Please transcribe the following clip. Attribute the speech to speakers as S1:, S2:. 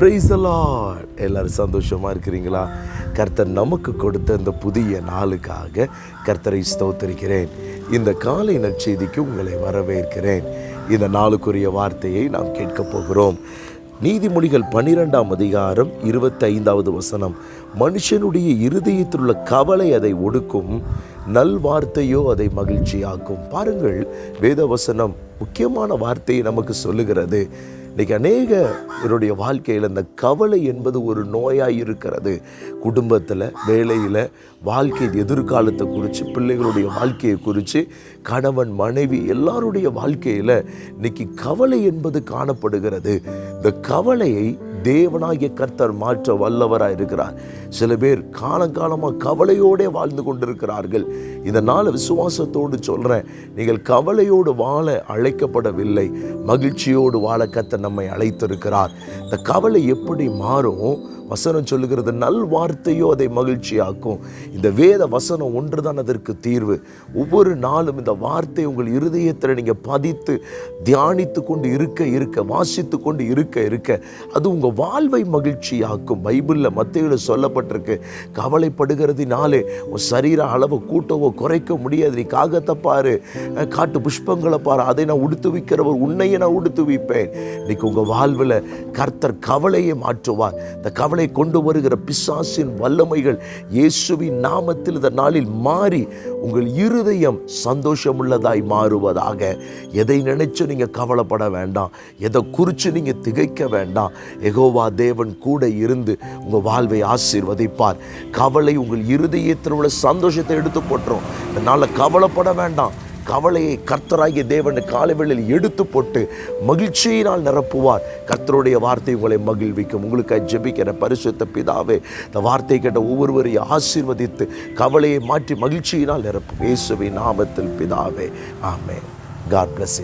S1: ப்ரீஸல்லா எல்லோரும் சந்தோஷமாக இருக்கிறீங்களா? கர்த்தர் நமக்கு கொடுத்த இந்த புதிய நாளுக்காக கர்த்தரை ஸ்தோத்தரிக்கிறேன். இந்த காலை நற்செய்திக்கு உங்களை வரவேற்கிறேன். இந்த நாளுக்குரிய வார்த்தையை நாம் கேட்கப் போகிறோம். நீதிமொழிகள் பன்னிரெண்டாம் அதிகாரம் இருபத்தைந்தாவது வசனம். மனுஷனுடைய இருதயத்தில் உள்ள கவலை அதை ஒடுக்கும். நல் வார்த்தையோ அதை மகிழ்ச்சியாக்கும். பாருங்கள் வேதவசனம் முக்கியமான வார்த்தையை நமக்கு சொல்லுகிறது. இன்னைக்கு அநேக என்னுடைய வாழ்க்கையில் இந்த கவலை என்பது ஒரு நோயாக இருக்கிறது. குடும்பத்தில் வேலையில் வாழ்க்கை எதிர்காலத்தை குறித்து பிள்ளைகளுடைய வாழ்க்கையை குறித்து கணவன் மனைவி எல்லாருடைய வாழ்க்கையில் இன்னைக்கு கவலை என்பது காணப்படுகிறது. இந்த கவலையை தேவனாகிய கர்த்தர் மாற்ற வல்லவராக இருக்கிறார். சில பேர் காலங்காலமாக கவலையோடே வாழ்ந்து கொண்டிருக்கிறார்கள். இதனால் விசுவாசத்தோடு சொல்கிறேன் நீங்கள் கவலையோடு வாழ அழைக்கப்படவில்லை. மகிழ்ச்சியோடு வாழ கர்த்தர் நம்மை அழைத்திருக்கிறார். இந்த கவலை எப்படி மாறும்? வசனம் சொல்லுகிறது நல் வார்த்தையோ அதை மகிழ்ச்சியாக்கும். இந்த வேத வசனம் ஒன்று தான் அதற்கு தீர்வு. ஒவ்வொரு நாளும் இந்த வார்த்தை உங்கள் இருதயத்தில் நீங்கள் பதித்து தியானித்து கொண்டு இருக்க இருக்க வாசித்து கொண்டு இருக்க இருக்க அது உங்கள் வாழ்வை மகிழ்ச்சியாக்கும். பைபிளில் மத்தியில் சொல்லப்பட்டிருக்கு கவலைப்படுகிறதுனாலே உன் சரீர அளவை கூட்டவோ குறைக்க முடியாது நீ காகத்தை பாரு காட்டு புஷ்பங்களை பாரு அதை நான் உடுத்து வைக்கிறவர் உன்னையே நான் உடுத்து வைப்பேன். இன்னைக்கு உங்கள் வாழ்வில் கர்த்தர் கவலையை மாற்றுவார். இந்த கவலை கொண்டு வருகிற பிசாசின் வல்லமைகள் இயேசுவின் நாமத்தில் இந்த நாளில் மாறி உங்கள் இருதயம் சந்தோஷமுள்ளதாய் மாறுவதாக. எதை நினைச்சு நீங்க கவலைப்பட வேண்டாம். எதை குறித்து நீங்க திகைக்க வேண்டாம். எகோவா தேவன் கூட இருந்து உங்க வாழ்வை ஆசீர்வதிப்பார். கவலை உங்கள் இருதயத்தில் உள்ள சந்தோஷத்தை எடுத்து போட்டுரும் இதனால கவலைப்பட வேண்டாம். கவலையை கர்த்தராகிய தேவன் காலவேளையில் எடுத்து போட்டு மகிழ்ச்சியினால் நிரப்புவார். கர்த்தருடைய வார்த்தை உங்களை மகிழ்விக்கும். உங்களுக்கு ஜெபிக்கிற பரிசுத்த பிதாவே இந்த வார்த்தை கேட்ட ஒவ்வொருவரையும் ஆசீர்வதித்து கவலையை மாற்றி மகிழ்ச்சியினால் நிரப்பும். இயேசுவின் நாமத்தில் பிதாவே ஆமே காட் பிளஸ்